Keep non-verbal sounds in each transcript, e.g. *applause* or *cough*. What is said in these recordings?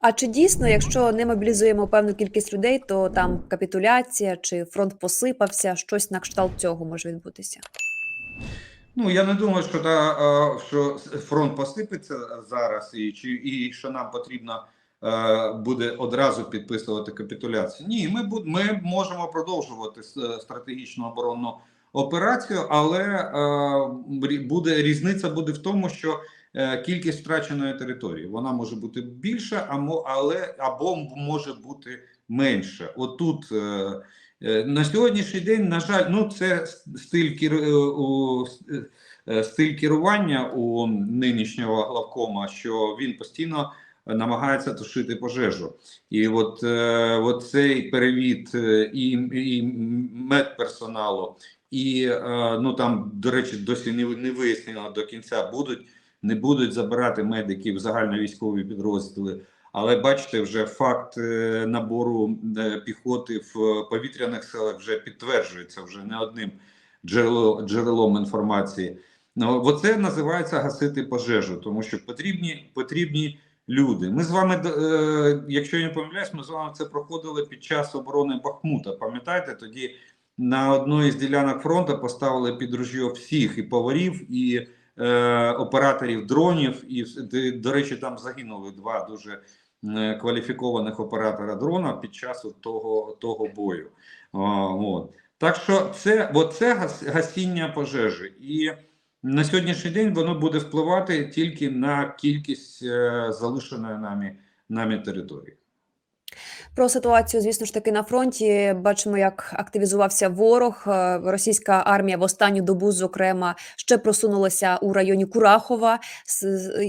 А чи дійсно, якщо не мобілізуємо певну кількість людей, то там капітуляція чи фронт посипався, щось на кшталт цього може відбутися? Ну я не думаю, що та е, що фронт посипеться зараз, і чи і що нам потрібно е, буде одразу підписувати капітуляцію. Ні, ми ми можемо продовжувати стратегічну оборонну операцію, але е, буде різниця буде в тому, що е, кількість втраченої території вона може бути більша, але або може бути менше. Отут. Е, Е, На сьогоднішній день, на жаль, ну це стиль е, е, стиль керування у нинішнього главкома, що він постійно намагається тушити пожежу. І от, е, от цей перевід е, і, і медперсоналу, і е, ну там, до речі, досі не вияснено до кінця, будуть не будуть забирати медиків загальновійськові підрозділи. Але бачите, вже факт е, набору е, піхоти в повітряних силах вже підтверджується вже не одним джерело, джерелом інформації. Ну, оце називається гасити пожежу, тому що потрібні, потрібні люди. Ми з вами, е, якщо я не помиляюсь, ми з вами це проходили під час оборони Бахмута. Пам'ятаєте, тоді на одній з ділянок фронту поставили під ружьо всіх і поварів, і е, операторів дронів. І до речі, там загинули два дуже е, кваліфікованих оператора дрона під час того, того бою. От. Так що це, от це гас, гасіння пожежі. І на сьогоднішній день воно буде впливати тільки на кількість е, залишеної нами, нами території. Про ситуацію, звісно ж таки, на фронті бачимо, як активізувався ворог. Е, Російська армія в останню добу, зокрема, ще просунулася у районі Курахова,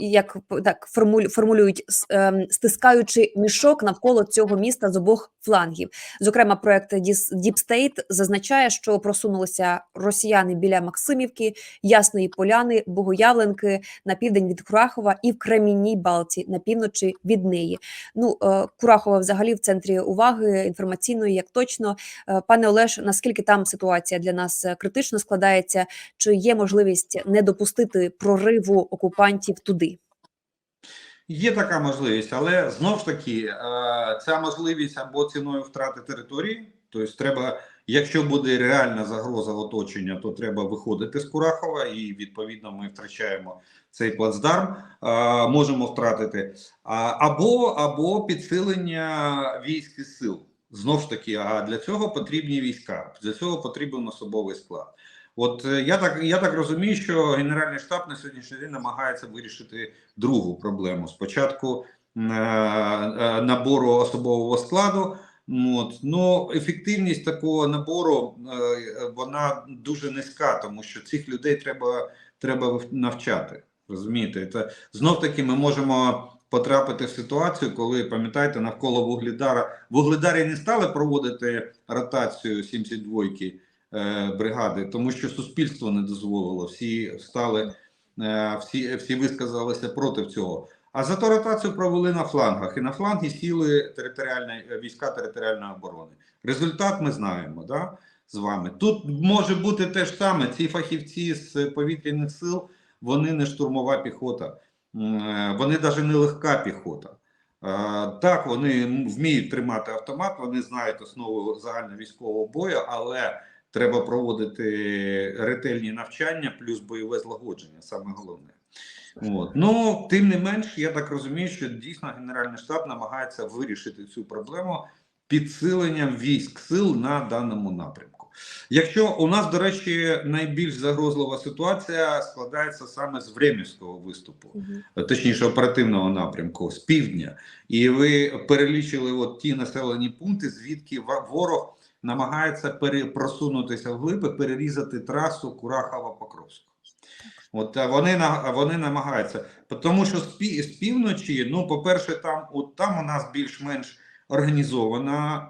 як так формулюють, ем, стискаючи мішок навколо цього міста з обох флангів. Зокрема, проект Deep State зазначає, що просунулися росіяни біля Максимівки, Ясної Поляни, Богоявленки на південь від Курахова і в Кремінній Балті на півночі від неї. Ну, е, Курахова взагалі в центрі уваги інформаційної, як точно. Е, Пане Олеж, наскільки там ситуація для нас е, критично складається? Чи є можливість не допустити прориву окупантів туди? Є така можливість, але знов ж таки, е, ця можливість або ціною втрати території, тобто треба, якщо буде реальна загроза оточення, то треба виходити з Курахова, і відповідно ми втрачаємо цей плацдарм, е, можемо втратити, або, або підсилення військ і сил. Знов ж таки, а для цього потрібні війська, для цього потрібен особовий склад. От е, я так я так розумію, що Генеральний штаб на сьогоднішній день намагається вирішити другу проблему. Спочатку е, набору особового складу. От. Ну, ефективність такого набору вона дуже низька, тому що цих людей треба, треба навчати. Розумієте, це знов таки ми можемо потрапити в ситуацію, коли пам'ятаєте, навколо Вугледара Вугледарі не стали проводити ротацію 72-ки е, бригади, тому що суспільство не дозволило. Всі стали, е, всі, всі висказалися проти цього. А зато ротацію провели на флангах, і на фланги сіли територіальні війська територіальної оборони. Результат ми знаємо, да, з вами. Тут може бути те ж саме. Ці фахівці з повітряних сил вони не штурмова піхота, е, вони навіть не легка піхота. Так, вони вміють тримати автомат, вони знають основу загальновійськового бою, але треба проводити ретельні навчання плюс бойове злагодження, саме головне. От. Ну, тим не менш, я так розумію, що дійсно Генеральний штаб намагається вирішити цю проблему підсиленням військ сил на даному напрямку. Якщо у нас, до речі, найбільш загрозлива ситуація складається саме з Времівського виступу, точніше оперативного напрямку, з півдня, і ви перелічили от ті населені пункти, звідки ворог намагається пере- просунутися вглиб і перерізати трасу Курахова-Покровську. От вони вони намагаються, тому що з, пі, з півночі, ну, по-перше, там от там у нас більш-менш організована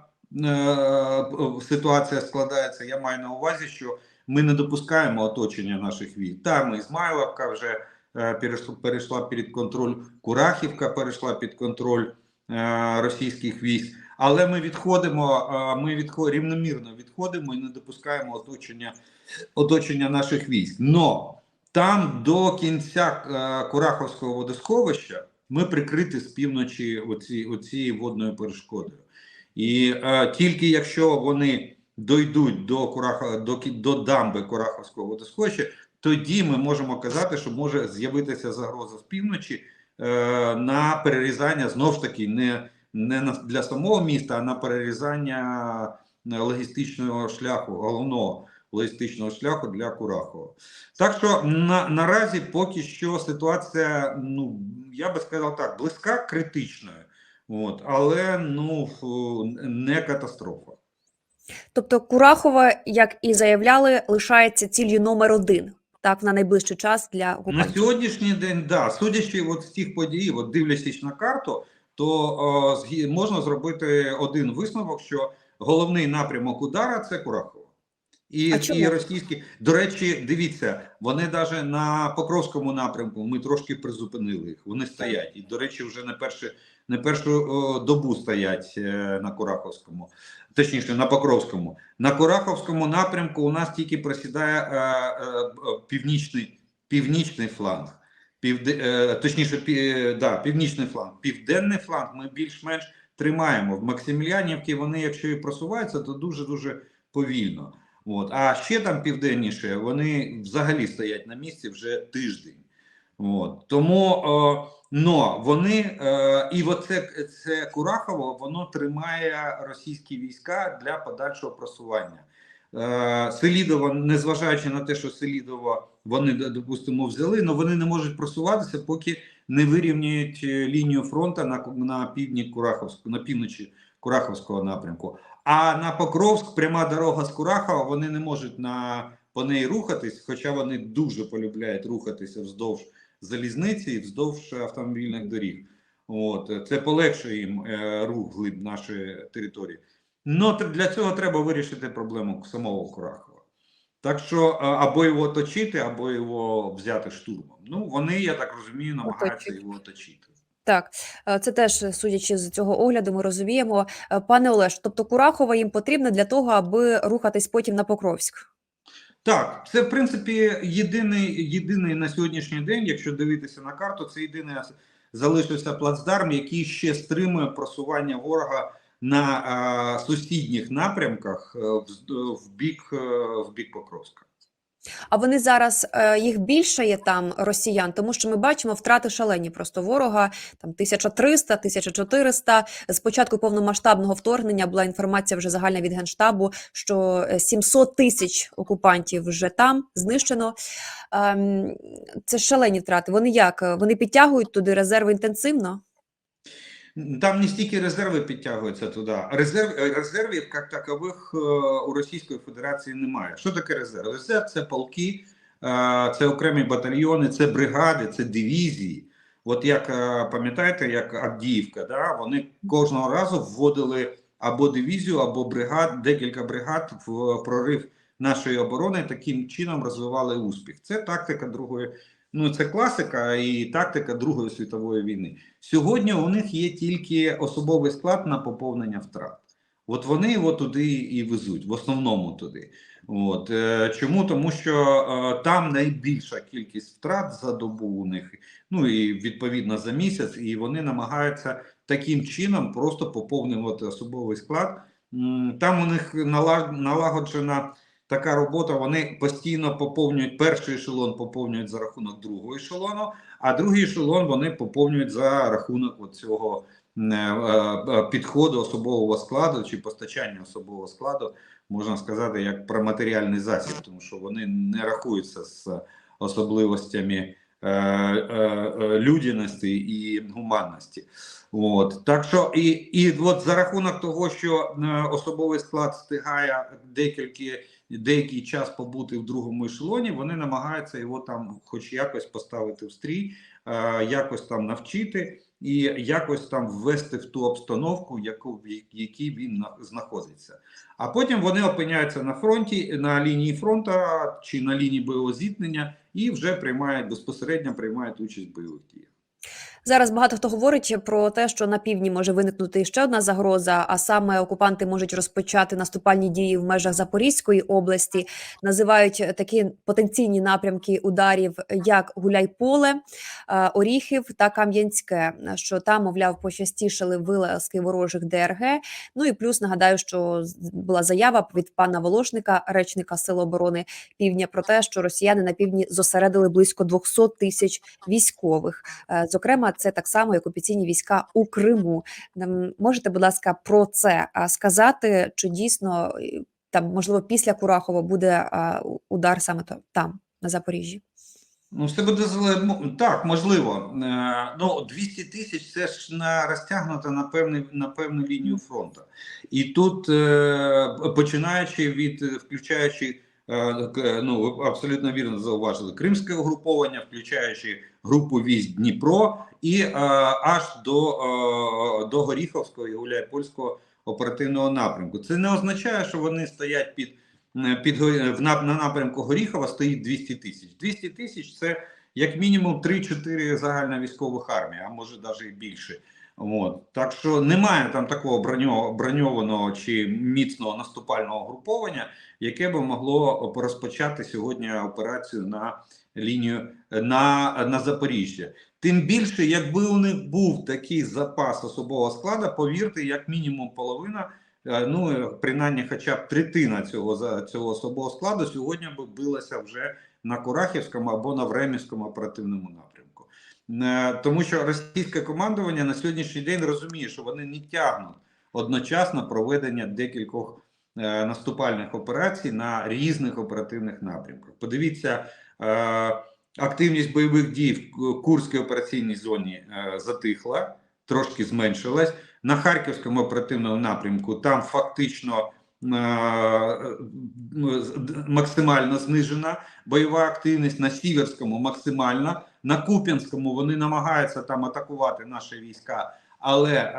ситуація складається. Я маю на увазі, що ми не допускаємо оточення наших військ. Там Ізмайловка вже е, перейшла, під контроль, Курахівка перейшла під контроль е, російських військ. Але ми відходимо, е, ми відход, рівномірно відходимо і не допускаємо оточення, оточення наших військ. Но там до кінця е, Кураховського водосховища ми прикриті з півночі оці, оцією водною перешкодою. І е, тільки якщо вони дойдуть до Кураха, до, до дамби Кураховського водосховища, тоді ми можемо казати, що може з'явитися загроза з півночі е, на перерізання знов ж таки не, не для самого міста, а на перерізання логістичного шляху, головного логістичного шляху для Курахова. Так що на, наразі поки що ситуація, ну я би сказав так, близька критичною, от, але ну не катастрофа. Тобто Курахова, як і заявляли, лишається ціллю номер один так на найближчий час для На сьогоднішній день, да, судячи от з тих подій, от дивлячись на карту, то о, можна зробити один висновок, що головний напрямок удара це Курахово. І, А чому? і російські, до речі, дивіться, вони навіть на Покровському напрямку ми трошки призупинили їх. Вони стоять. І, до речі, вже не перше, не першу добу стоять е, на Кураховському, точніше на Покровському. На Кураховському напрямку у нас тільки просідає е, е, північний, північний фланг. Півде, е, точніше, пі, е, да, північний фланг. Південний фланг ми більш-менш тримаємо. В Максимілянівці вони, якщо і просуваються, то дуже-дуже повільно. От. А ще там південніше вони взагалі стоять на місці вже тиждень. От. Тому е, но вони е, і оце це Курахово воно тримає російські війська для подальшого просування. Е, Селідово, незважаючи на те, що Селідово вони допустимо взяли, але вони не можуть просуватися, поки не вирівняють е, лінію фронту на, на півдні Кураховського, на півночі Кураховського напрямку. А на Покровськ пряма дорога з Курахова, вони не можуть на по неї рухатись, хоча вони дуже полюбляють рухатися вздовж залізниці і вздовж автомобільних доріг. От це полегшує їм е, рух глиб нашої території. Ну для цього треба вирішити проблему самого Курахова. Так що е, або його оточити, або його взяти штурмом. Ну вони, я так розумію, намагаються його оточити. Так, е, це теж судячи з цього огляду, ми розуміємо. Пане Олеж, тобто Курахова їм потрібна для того, аби рухатись потім на Покровськ. Так, це в принципі єдиний, єдиний на сьогоднішній день, якщо дивитися на карту, це єдиний залишився плацдарм, який ще стримує просування ворога на а, сусідніх напрямках е, вз- в бік, е, в бік Покровська. А вони зараз е, їх більше є там росіян, тому що ми бачимо втрати шалені просто ворога. Там 1300, 1400. З початку повномасштабного вторгнення була інформація вже загальна від генштабу, що е, 700 тисяч окупантів вже там знищено. Ем, Це шалені втрати. Вони як? Вони підтягують туди резерви інтенсивно? Там не стільки резерви підтягуються туди. Резерв, е, резервів як такових е, у Російської Федерації немає. Що таке резерв? Резерв це полки, е, це окремі батальйони, це бригади, це дивізії. От як пам'ятаєте, як Авдіївка, да? вони кожного разу вводили або дивізію, або бригад, декілька бригад в прорив нашої оборони. Таким чином розвивали успіх. Це тактика другої. Ну, це класика і тактика Другої світової війни. Сьогодні у них є тільки особовий склад на поповнення втрат. От вони його туди і везуть, в основному туди. От е, чому? Тому що е, там найбільша кількість втрат за добу у них, ну і відповідно за місяць, і вони намагаються таким чином просто поповнювати особовий склад. Там у них нала- налагоджена така робота. Вони постійно поповнюють перший ешелон, поповнюють за рахунок другого ешелону, а другий ешелон вони поповнюють за рахунок цього е, е, підходу особового складу чи постачання особового складу, можна сказати, як про матеріальний засіб, тому що вони не рахуються з особливостями е, людяності і гуманності. От так що і, і от за рахунок того, що особовий склад встигає декілька деякий час побути в другому ешелоні, вони намагаються його там, хоч якось поставити в стрій, е, якось там навчити і якось там ввести в ту обстановку, яку в якій він знаходиться. А потім вони опиняються на фронті, на лінії фронту чи на лінії бойового зіткнення і вже приймають безпосередньо приймають участь в бойових діях. Зараз багато хто говорить про те, що на півдні може виникнути ще одна загроза, а саме окупанти можуть розпочати наступальні дії в межах Запорізької області. Називають такі потенційні напрямки ударів, як Гуляйполе, е, Оріхів та Кам'янське. Що там, мовляв, пощастішали вилазки ворожих ДРГ. Ну і плюс нагадаю, що була заява від пана Волошника, речника Сил оборони Півдня, про те, що росіяни на півдні зосередили близько 200 тисяч військових. Е, Зокрема, це так само, як окупаційні війська у Криму. Нам Можете, будь ласка, про це сказати? Чи дійсно е, там можливо після Курахова буде удар саме там на Запоріжжі? Ну, це буде зале- так, можливо. Е, Ну, 200 тисяч це ж на розтягнуто на певну, на певну лінію фронту. І тут, е, починаючи від, включаючи, ну, ви абсолютно вірно зауважили, кримське угруповання, включаючи групу військ Дніпро і е, аж до, е, до Горіховського і Гуляйпольського оперативного напрямку. Це не означає, що вони стоять під Е, під в на напрямку Горіхова стоїть 200 тисяч. 200 тисяч це як мінімум 3-4 загальна військових армії, а може навіть і більше. От. Так що немає там такого броньо- броньованого чи міцного наступального груповання, яке би могло розпочати сьогодні операцію на лінію на, на Запоріжжя. Тим більше, якби у них був такий запас особового складу, повірте, як мінімум половина Е, ну е, принаймні, хоча б третина цього цього особового складу сьогодні би билася вже на Курахівському або на Времівському оперативному напрямку, тому що російське командування на сьогоднішній день розуміє, що вони не тягнуть одночасно проведення декількох е, наступальних операцій на різних оперативних напрямках. Подивіться. Е, Активність бойових дій в Курській операційній зоні е, затихла, трошки зменшилась на харківському оперативному напрямку там фактично е, максимально знижена бойова активність на Сіверському максимальна на Куп'янському вони намагаються там атакувати наші війська, але, е,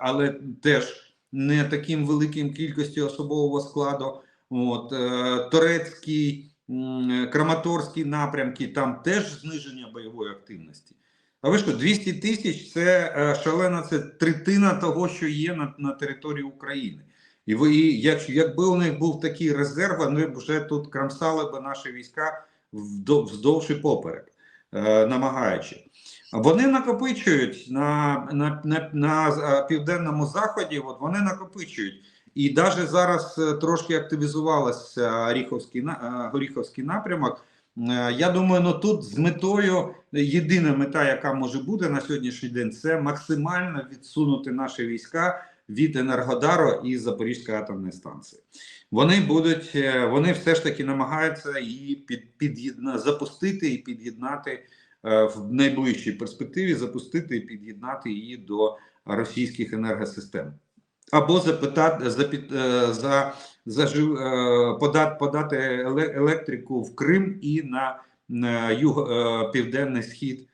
але теж не таким великим кількістю особового складу. От е, Торецький, м, Краматорський напрямки там теж зниження бойової активності. А ви що, 200 тисяч це е, шалена, це третина того, що є на, на території України. І і як, якби у них був такий резерв, вони б вже тут крамсали б наші війська вздовж і поперек, е, намагаючи. Вони накопичують на, на, на, на е, південному заході, от вони накопичують. І навіть зараз е, трошки активізувався е, Горіховський напрямок. Я думаю, ну тут з метою єдина мета, яка може бути на сьогоднішній день, це максимально відсунути наші війська від Енергодару і Запорізької атомної станції. Вони будуть, е, вони все ж таки намагаються її під, під'єдна, запустити і під'єднати е, в найближчій перспективі, запустити і під'єднати її до російських енергосистем. Або запитати за, під- е, за, за подати, подати еле- електрику в Крим і на, на юг південний схід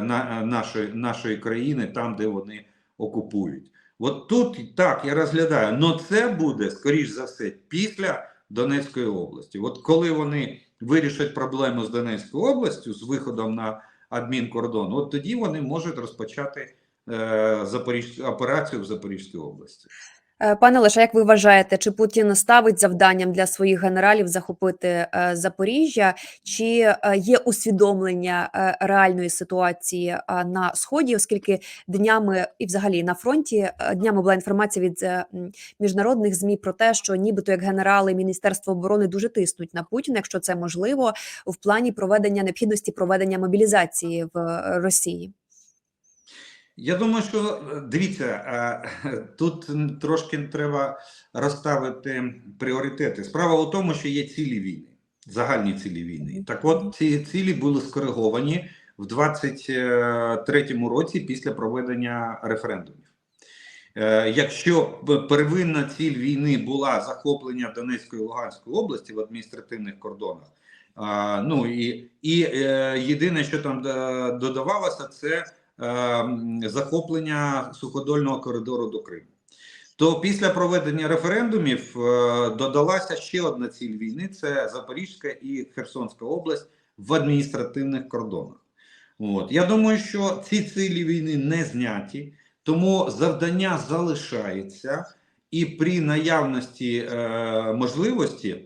на, нашої, нашої країни, там, де вони окупують. От тут так я розглядаю, але це буде скоріш за все після Донецької області. От коли вони вирішать проблему з Донецькою областю з виходом на адмінкордон, от тоді вони можуть розпочати е, Запоріж... операцію в Запорізькій області. Е, Пане Леша, як ви вважаєте, чи Путін ставить завданням для своїх генералів захопити е, Запоріжжя, чи е, є усвідомлення реальної ситуації на сході, оскільки днями і взагалі на фронті днями була інформація від міжнародних змі про те, що нібито як генерали Міністерства оборони дуже тиснуть на Путіна, якщо це можливо, в плані проведення необхідності проведення мобілізації в Росії. Я думаю, що е, дивіться, е, *laughs* тут трошки треба розставити пріоритети. Справа у тому, що є цілі війни, загальні цілі війни. Так от ці цілі були скориговані в 23-му році після проведення референдумів. Е, Якщо первинна ціль війни була захоплення Донецької і Луганської області в адміністративних кордонах, ну і, і єдине, що там додавалося, це захоплення суходольного коридору до Криму. То після проведення референдумів е, додалася ще одна ціль війни: це Запорізька і Херсонська область в адміністративних кордонах. От я думаю, що ці цілі війни не зняті, тому завдання залишається, і при наявності е, можливості е,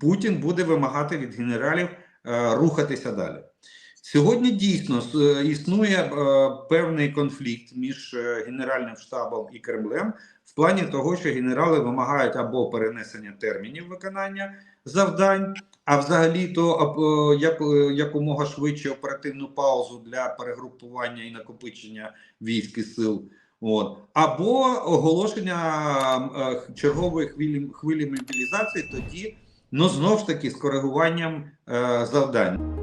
Путін буде вимагати від генералів е, рухатися далі. Сьогодні дійсно е, існує е, певний конфлікт між е, Генеральним штабом і Кремлем в плані того, що генерали вимагають або перенесення термінів виконання завдань, а взагалі то як, якомога швидше оперативну паузу для перегрупування і накопичення військ і сил. От або оголошення чергової хвилі хвилі мобілізації тоді, ну знов ж таки з коригуванням завдань.